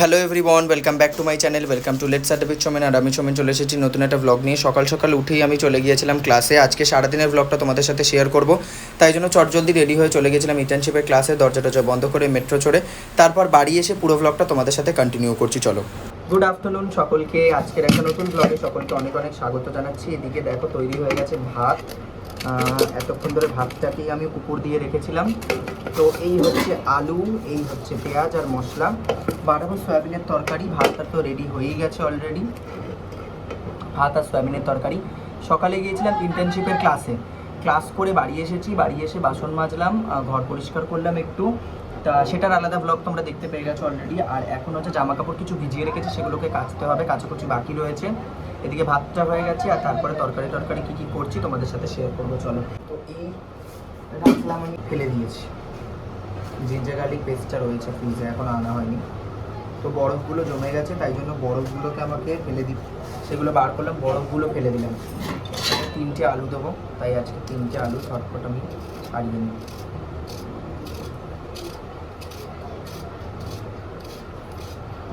Hello everyone welcome back to my channel welcome to let beach Somen আর আমি সোমেন চলে এসেছি নতুন একটা ব্লগ নিয়ে। সকাল সকাল উঠেই আমি চলে গিয়েছিলাম ক্লাসে আজকে সারাদিনের ব্লগটা তোমাদের সাথে শেয়ার করব। তাই জন্য চটজলদি রেডি হয়ে চলে গেছিলাম ইন্টার্নশিপের ক্লাসে দরজা টরজা বন্ধ করে মেট্রো চড়ে তারপর বাড়ি এসে পুরো ব্লগটা তোমাদের সাথে কন্টিনিউ করছি, চলো। গুড আফটারনুন সকলকে। আজকের একটা নতুন ব্লগে সকলকে অনেক অনেক স্বাগত জানাচ্ছি। এদিকে দেখো তৈরি হয়ে গেছে ভাত। এতক্ষণ ধরে ভাতটাকেই আমি উপর দিয়ে রেখেছিলাম। তো এই হচ্ছে আলু, এই হচ্ছে পেঁয়াজ আর মশলা। বাড়াবো সয়াবিনের তরকারি, ভাতটা তো রেডি হয়েই গেছে অলরেডি ভাত আর সয়াবিনের তরকারি। সকালে গিয়েছিলাম ইন্টার্নশিপের ক্লাসে ক্লাস করে বাড়ি এসেছি, বাড়ি এসে বাসন মাজলাম ঘর পরিষ্কার করলাম একটু। তা সেটার আলাদা ব্লগ তোমরা দেখতে পেয়ে গেছো অলরেডি আর এখন হচ্ছে জামা কাপড় কিছু ভিজিয়ে রেখেছি, সেগুলোকে কাচতে হবে, কাচাকুচি বাকি রয়েছে। এদিকে ভাতটা হয়ে গেছে, আর তারপরে তরকারি তরকারি কী কী করছি তোমাদের সাথে শেয়ার করব, চলো। তো এই রাখলাম আমি। ফেলে দিয়েছি। জিঞ্জার গার্লিক পেস্টটা রয়েছে ফ্রিজে এখন আনা হয়নি। তো বরফগুলো জমে গেছে, তাই জন্য বরফগুলোকে আমাকে ফেলে দি সেগুলো বার করলাম, বরফগুলো ফেলে দিলাম। তিনটে আলু দেবো, তাই আজকে তিনটে আলু, শর্টকট আমি ছাড়িয়ে নিই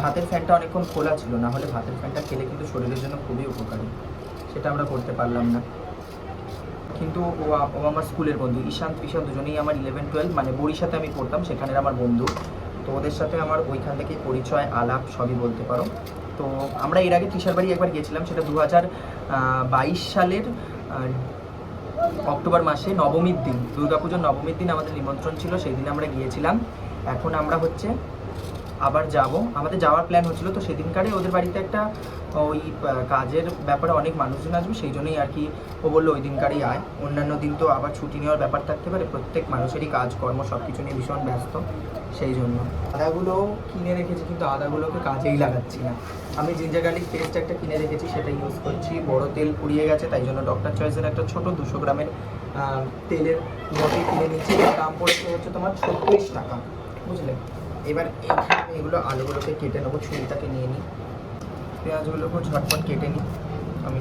ভাতের ফ্যানটা অনেকক্ষণ খোলা ছিল, না হলে ভাতের ফ্যানটা খেলে কিন্তু শরীরের জন্য খুবই উপকারী। সেটা আমরা করতে পারলাম না। কিন্তু ও ও আমার স্কুলের বন্ধু, ঈশান্ত ঈশান দুজনেই আমার ইলেভেন টুয়েলভ মানে সাথে আমি পড়তাম, সেখানের আমার বন্ধু। তো ওদের সাথে আমার ওইখান থেকেই পরিচয়, আলাপ সবই বলতে পারো। তো আমরা এর আগে টিশার বাড়ি একবার গিয়েছিলাম, সেটা দু হাজার বাইশ সালের অক্টোবর মাসে নবমীর দিন। দুর্গাপুজোর নবমীর দিন আমাদের নিমন্ত্রণ ছিল, সেই দিন আমরা গিয়েছিলাম। এখন আমরা হচ্ছে আবার যাব। আমাদের যাওয়ার প্ল্যান হচ্ছিল তো সেদিনকারে ওদের বাড়িতে একটা ওই কাজের ব্যাপারে অনেক মানুষজন আসবে সেই জন্যই আর কি ও বলল ওই দিনকারই আয়। অন্যান্য দিন তো আবার ছুটি নেওয়ার ব্যাপার থাকতে পারে, প্রত্যেক মানুষেরই কাজকর্ম সব কিছু নিয়ে ভীষণ ব্যস্ত সেই জন্য আদাগুলো কিনে রেখেছি কিন্তু আদাগুলোকে কাজেই লাগাচ্ছি না। আমি জিঞ্জার গার্লিক পেস্ট একটা কিনে রেখেছি সেটা ইউজ করছি। বড় তেল পুড়িয়ে গেছে, তাই জন্য ডক্টর চয়েসের একটা ছোট দুশো গ্রামের তেলের বটল কিনে নিচ্ছি। দাম পড়েছে হচ্ছে তোমার ছত্রিশ টাকা, বুঝলে? এবার এইখানে আমি এগুলো আলুগুলোকে কেটে নেব, ছুরিটাকে নিয়ে নিই। পেঁয়াজগুলোকেও ঝটপট কেটে নিই আমি।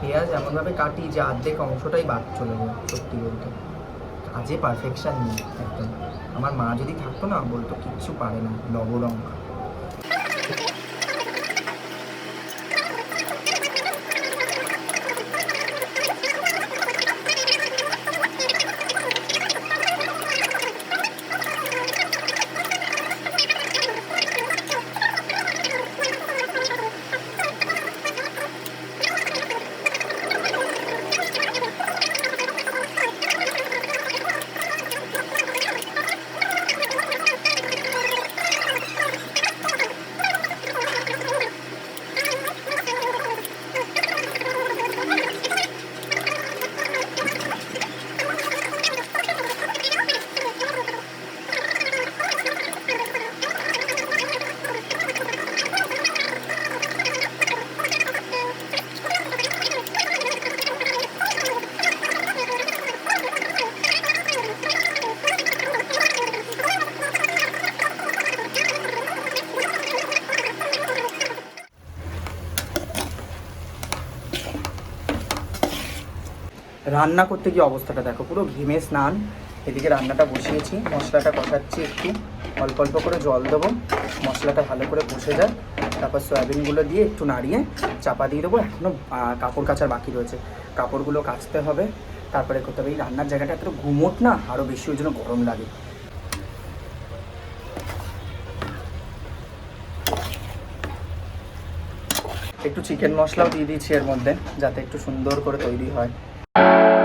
পেঁয়াজ এমনভাবে কাটি যে অর্ধেক অংশটাই বাদ চলে যায়, সত্যি বলতে। কাজে পারফেকশান নেই, একদম। আমার মা যদি থাকতো না, বলতো, কিচ্ছু পারে না লবলঙ্কা রান্না করতে গিয়ে অবস্থাটা দেখো, পুরো ঘেমে স্নান। এদিকে রান্নাটা বসিয়েছি, মশলাটা কষাচ্ছি একটু। অল্প অল্প করে জল দেবো, মশলাটা ভালো করে বসে যায় তারপর সয়াবিনগুলো দিয়ে একটু নাড়িয়ে চাপা দিয়ে দেবো। এখনও কাপড় কাচার বাকি রয়েছে। কাপড়গুলো কাচতে হবে। তারপরে করতে হবে, এই রান্নার জায়গাটা এত ঘুমোট না আরও বেশি ওই জন্য গরম লাগে। একটু চিকেন মশলাও দিয়ে দিয়েছি এর মধ্যে, যাতে একটু সুন্দর করে তৈরি হয়। thank you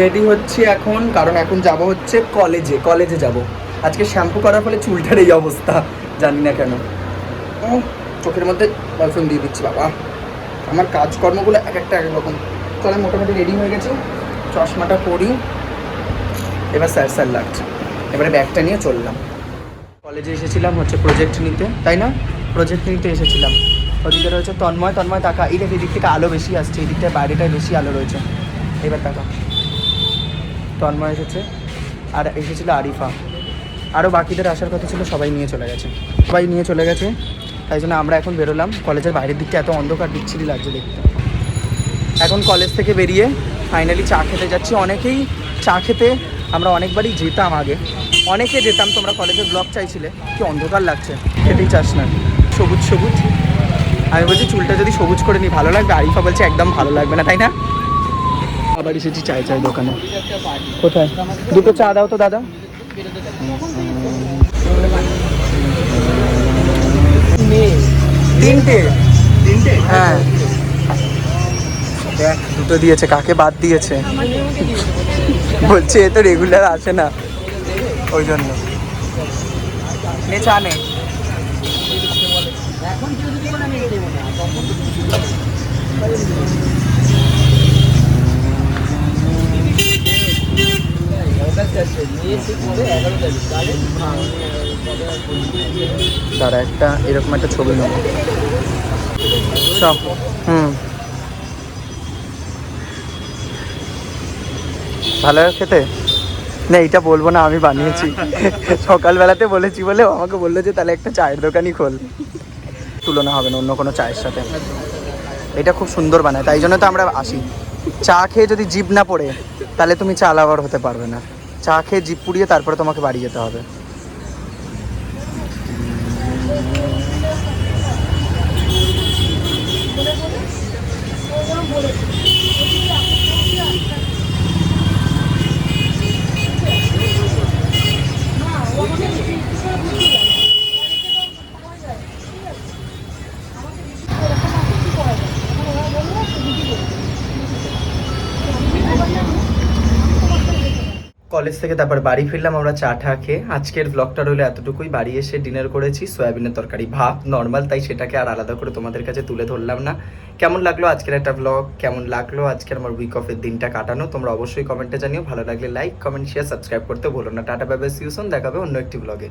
রেডি হচ্ছি এখন, কারণ এখন যাব হচ্ছে কলেজে কলেজে যাব। আজকে শ্যাম্পু করার ফলে চুলটার এই অবস্থা, জানি না কেন। চোখের মধ্যে পারফিউম দিয়ে দিচ্ছি বাবা। আমার কাজকর্মগুলো এক একটা এক রকম। চলে, মোটামুটি রেডি হয়ে গেছে। চশমাটা পরি। এবার স্যার স্যার লাগছে। এবারে ব্যাগটা নিয়ে চললাম। কলেজে এসেছিলাম হচ্ছে প্রজেক্ট নিতে, তাই না? প্রজেক্ট নিতে এসেছিলাম। ওদিকে রয়েছে তন্ময় তন্ময় টাকা এই দেখ, এদিক থেকে আলো বেশি আসছে এই দিকটায় বাইরেটায় বেশি আলো রয়েছে। এবার টাকা তন্ময় এসেছে আর এসেছিল আরিফা। আরও বাকিদের আসার কথা ছিল, সবাই নিয়ে চলে গেছে। সবাই নিয়ে চলে গেছে, তাই জন্য আমরা এখন বেরোলাম। কলেজের বাইরের দিকটা এত অন্ধকার, বিচ্ছিরি লাগছে দেখতে। এখন কলেজ থেকে বেরিয়ে ফাইনালি চা খেতে যাচ্ছি। অনেকেই চা খেতে আমরা অনেকবারই যেতাম আগে। অনেকে যেতাম, তোমরা কলেজের ব্লগ চাইছিলে। কি অন্ধকার লাগছে, খেতেই চাস না। সবুজ সবুজ। আমি বলছি, চুলটা যদি সবুজ করে নিই ভালো লাগবে? আরিফা বলছে, একদম ভালো লাগবে না, তাই না? আবার এসেছি চাই চাই দোকানে। কোথায়? দুটো চা দাও তো দাদা। তিনটে? তিনটে? হ্যাঁ। দেখ দুটো দিয়েছে কাকে বাদ দিয়েছে? বলছে এ তো রেগুলার আসে না। ওই জন্য। নে চা নে। দাঁড়া, একটা এরকম একটা ছবি নেব। হুম। ভালো খেতে? না এটা বলব না, আমি বানিয়েছি। সকালবেলাতে বলেছি বলে আমাকে বলল যে, তাহলে একটা চায়ের দোকানই খোল। তুলনা হবে না, অন্য কোনো চায়ের সাথে। এটা খুব সুন্দর বানায়, তাই জন্য তো আমরা আসি। চা খেয়ে যদি জিভ না পড়ে, তাহলে তুমি চা লাভার হতে পারবে না। চা খেয়ে জিপ পুড়িয়ে তারপরে তোমাকে বাড়ি যেতে হবে। কলেজ থেকে তারপর বাড়ি ফিরলাম, আমরা চা টা খেয়ে। আজকের ব্লগটা রইল এতটুকুই। বাড়ি এসে ডিনার করেছি, সয়াবিনের তরকারি, ভাত নর্মাল তাই সেটাকে আর আলাদা করে তোমাদের কাছে তুলে ধরলাম না। কেমন লাগল আজকের একটা ব্লগ কেমন লাগল আজকের আমার উইক অফের দিনটা কাটানো? তোমরা অবশ্যই কমেন্টে জানিও। ভালো লাগলে লাইক কমেন্ট শেয়ার সাবস্ক্রাইব করতে ভুলো না। টাটা বাবা সিউসন দেখাবে অন্য একটি ব্লগে